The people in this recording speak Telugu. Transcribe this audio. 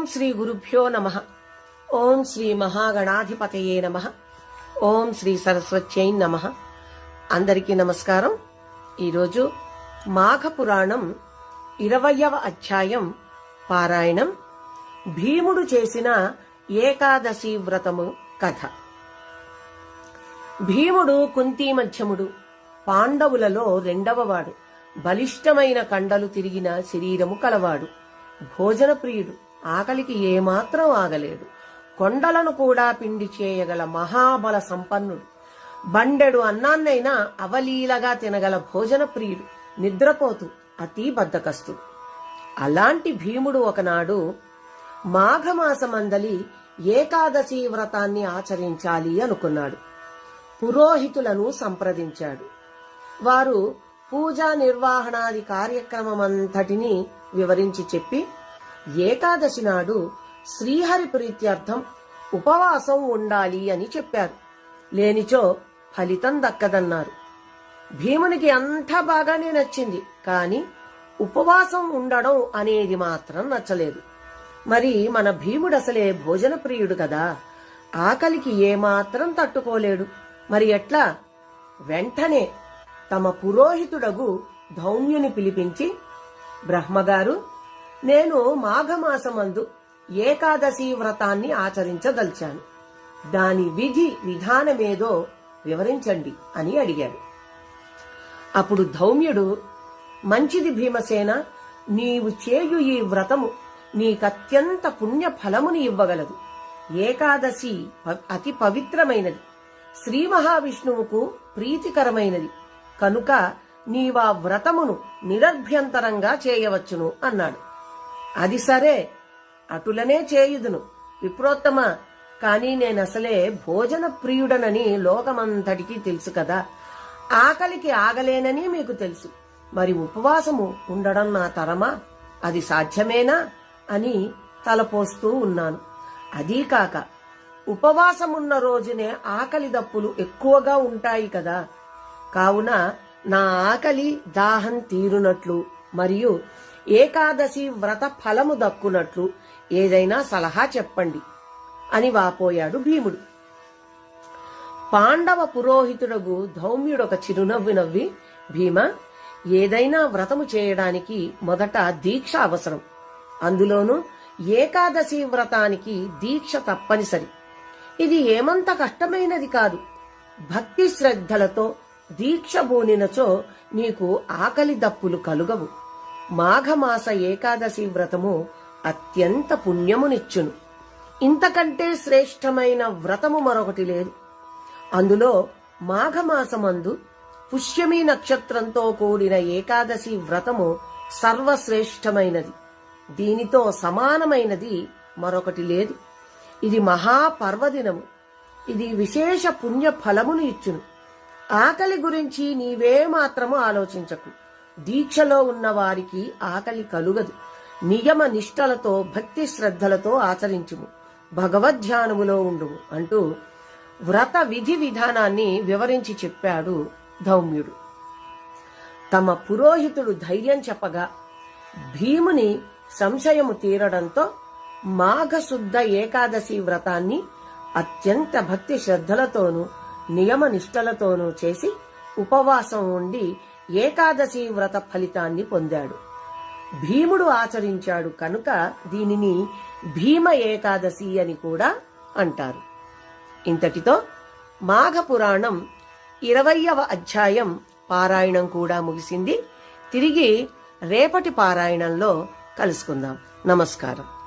ఓం శ్రీ గురుభ్యో నమ. ఓం శ్రీ మహాగణాధిపతయే నమ. ఓం శ్రీ సరస్వత్యై నమ. అందరికీ నమస్కారం. ఈరోజు మాఘ పురాణం ఇరవయవ అధ్యాయం పారాయణం. భీముడు చేసిన ఏకాదశి వ్రతము కథ. భీముడు కుంతీ మధ్యముడు పాండవులలో రెండవవాడు. బలిష్టమైన కండలు తిరిగిన శరీరము కలవాడు. భోజన ప్రియుడు ఆకలికి ఏమాత్రం ఆగలేడు కొండలను కూడా పిండి చేయగల మహాబల సంపన్నుడు. బండెడు అన్నాన్నైనా అవలీలగా తినగల భోజన ప్రియుడు. నిద్రపోతు అతి బద్దకస్తుడు అలాంటి భీముడు ఒకనాడు మాఘమాసమందలి ఏకాదశి వ్రతాన్ని ఆచరించాలి అనుకున్నాడు. పురోహితులను సంప్రదించాడు. వారు పూజా నిర్వహణాది కార్యక్రమమంతటినీ వివరించి చెప్పి ఏకాదశి నాడు శ్రీహరి ప్రీత్యర్థం ఉపవాసం ఉండాలి అని చెప్పారు. లేనిచో ఫలితం దక్కదన్నారు. భీమునికి అంతా బాగానే నచ్చింది కాని ఉపవాసం ఉండడం అనేది మాత్రం నచ్చలేదు. మరి మన భీముడు అసలే భోజన ప్రియుడు కదా ఆకలికి ఏమాత్రం తట్టుకోలేడు. మరి ఎట్లా? వెంటనే తమ పురోహితుడగు ధౌమ్యుని పిలిపించి బ్రహ్మగారు నేను మాఘమాసమందు ఏకాదశి వ్రతాన్ని ఆచరించదలిచాను. దాని విధి విధానమేదో వివరించండి అని అడిగాడు. అప్పుడు ధౌమ్యుడు మంచిది భీమసేన నీవు చేయు ఈ వ్రతము నీకత్యంత పుణ్య ఫలముని ఇవ్వగలదు. ఏకాదశి అతి పవిత్రమైనది. శ్రీ మహావిష్ణువుకు ప్రీతికరమైనది. కనుక నీవా వ్రతమును నిరభ్యంతరంగా చేయవచ్చును అన్నాడు. అది సరే. అటులనే చేయుదును. విప్రోత్తమ కానీ నేనసలే భోజన ప్రియుడనని లోకమంతటికీ తెలుసు కదా. ఆకలికి ఆగలేనని మీకు తెలుసు. మరి ఉపవాసము ఉండడం నా తరమా? అది సాధ్యమేనా? అని తలపోస్తూ ఉన్నాను. అదీ కాక ఉపవాసమున్న రోజునే ఆకలి దప్పులు ఎక్కువగా ఉంటాయి కదా. కావున నా ఆకలి దాహం తీరునట్లు మరియు ఏకాదశి వ్రత ఫలము దక్కునట్లు ఏదైనా సలహా చెప్పండి అని వాపోయాడు భీముడు. పాండవ పురోహితుడగు ధౌమ్యుడొక చిరునవ్వు నవ్వి భీమ ఏదైనా వ్రతము చేయడానికి మొదట దీక్ష అవసరం. అందులోనూ ఏకాదశి వ్రతానికి దీక్ష తప్పనిసరి. ఇది ఏమంత కష్టమైనది కాదు. భక్తి శ్రద్ధలతో దీక్ష బోనినచో నీకు ఆకలి దప్పులు కలుగవు. మాఘమాస ఏకాదశి వ్రతము అత్యంత పుణ్యమునిచ్చును. ఇంతకంటే శ్రేష్టమైన వ్రతము మరొకటి లేదు. అందులో మాఘమాసమందు పుష్యమి నక్షత్రంతో కూడిన ఏకాదశి వ్రతము సర్వశ్రేష్టమైనది. దీనితో సమానమైనది మరొకటి లేదు. ఇది మహాపర్వదినము. ఇది విశేష పుణ్య ఫలమును ఇచ్చును ఆకలి గురించి నీవే మాత్రము ఆలోచించకు. దీక్షలో ఉన్న వారికి ఆకలి కలుగదు. నియమ నిష్టలతో భక్తి శ్రద్ధలతో ఆచరించుము. భగవద్ధ్యానములో ఉండుము అంటూ వ్రత విధి విధానాన్ని వివరించి చెప్పాడు ధౌమ్యుడు. తమ పురోహితుడు ధైర్యం చెప్పగా భీముని సంశయము తీరడంతో మాఘశుద్ధ ఏకాదశి వ్రతాన్ని అత్యంత భక్తి శ్రద్ధలతోనూ నియమ నిష్టలతోనూ చేసి ఉపవాసం ఉండి ఏకాదశి వ్రత ఫలితాన్ని పొందాడు. భీముడు ఆచరించాడు కనుక దీనిని భీమ ఏకాదశి అని కూడా అంటారు. ఇంతటితో మాఘ పురాణం ఇరవయవ అధ్యాయం పారాయణం కూడా ముగిసింది. తిరిగి రేపటి పారాయణంలో కలుసుకుందాం. నమస్కారం.